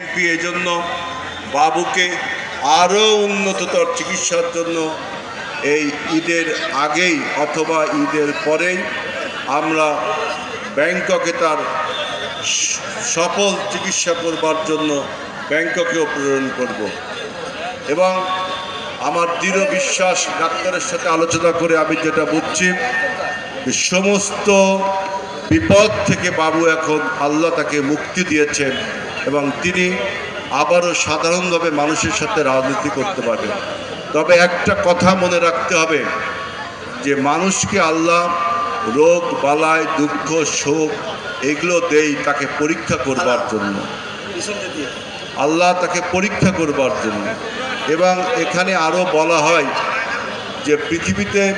এই জন্য বাবুকে আরও উন্নততর চিকিৎসার জন্য এই ঈদের আগেই অথবা ঈদের পরেই আমরা ব্যাংককে তার সফল চিকিৎসা করবার জন্য ব্যাংককেও প্রেরণ করব। এবং আমার দৃঢ় বিশ্বাস ডাক্তারের সাথে আলোচনা করে আমি যেটা বুঝছি সমস্ত বিপদ থেকে বাবু এখন আল্লাহ তাকে মুক্তি দিয়েছেন। এবং তিনি আবারও সাধারণভাবে মানুষের সাথে রাজনীতি করতে পারবেন তবে একটা কথা মনে রাখতে হবে যে মানুষকে আল্লাহ রোগ বালায় দুঃখ, শোক এগুলো দেই তাকে পরীক্ষা করবার জন্য। আল্লাহ তাকে পরীক্ষা করবার জন্য। এবং এখানে আরও বলা হয় যে পৃথিবীতে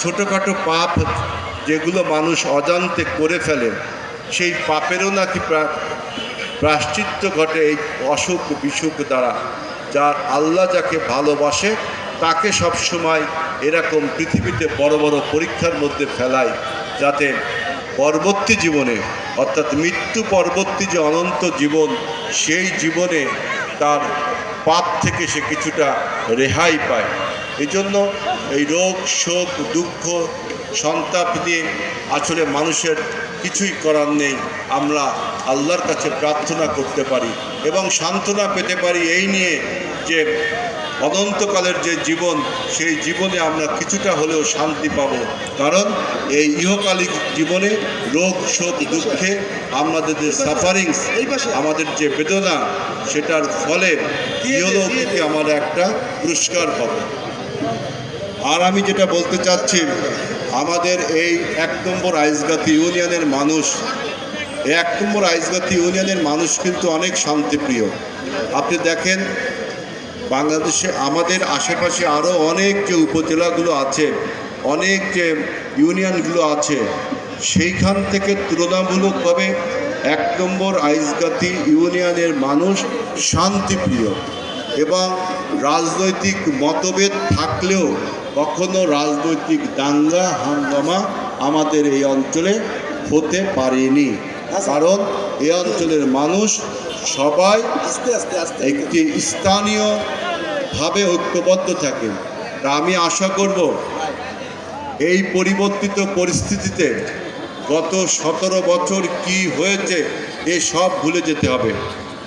ছোটোখাটো পাপ যেগুলো মানুষ অজান্তে করে ফেলে, সেই পাপেরও নাকি প্রাশ্চিত্য ঘটে এই অসুখ বিসুখ দ্বারা। যার আল্লাহ যাকে ভালোবাসে, তাকে সবসময় এরকম পৃথিবীতে বড় বড় পরীক্ষার মধ্যে ফেলায়, যাতে পরবর্তী জীবনে, অর্থাৎ মৃত্যু পরবর্তী যে অনন্ত জীবন, সেই জীবনে তার পাপ থেকে সে কিছুটা রেহাই পায়। এজন্য এই রোগ, শোক, দুঃখ সন্তাপ দিয়ে আসলে মানুষের কিছুই করার নেই। আমরা আল্লাহর কাছে প্রার্থনা করতে পারি এবং সান্ত্বনা পেতে পারি এই নিয়ে যে অনন্তকালের যে জীবন সেই জীবনে আমরা কিছুটা হলেও শান্তি পাব। কারণ এই ইহকালিক জীবনে রোগ শোক দুঃখে আমাদের যে সাফারিংস আমাদের যে বেদনা সেটার ফলে ইহলৌকিকে আমরা একটা পুরস্কার পাবো। আর আমি যেটা বলতে চাচ্ছি আমাদের এই এক নম্বর আইসগাতি ইউনিয়নের মানুষ, এক নম্বর আইসগাতি ইউনিয়নের মানুষ কিন্তু অনেক শান্তিপ্রিয়। আপনি দেখেন, বাংলাদেশে আমাদের আশেপাশে আরও অনেক যে উপজেলাগুলো আছে, অনেক যে ইউনিয়নগুলো আছে, সেইখান থেকে তুলনামূলকভাবে এক নম্বর আইসগাতি ইউনিয়নের মানুষ শান্তিপ্রিয়। এবং রাজনৈতিক মতভেদ থাকলেও কখনো রাজনৈতিক দাঙ্গা হাঙ্গামা আমাদের এই অঞ্চলে হতে পারেনি। কারণ এই অঞ্চলের মানুষ সবাই আস্তে আস্তে আস্তে। একটি স্থানীয়ভাবে ঐক্যবদ্ধ থাকে। তা আমি আশা করব এই পরিবর্তিত পরিস্থিতিতে গত সতেরো বছর কি হয়েছে এ সব ভুলে যেতে হবে।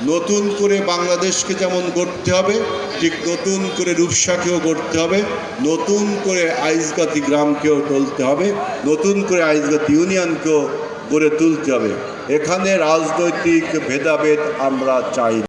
নতুন করে বাংলাদেশকে যেমন গড়তে হবে, ঠিক নতুন করে রূপসাকেও গড়তে হবে, নতুন করে আইসগাতি গ্রামকেও তুলতে হবে, নতুন করে আইসগাতি ইউনিয়নকেও গড়ে তুলতে হবে এখানে রাজনৈতিক ভেদাভেদ আমরা চাই।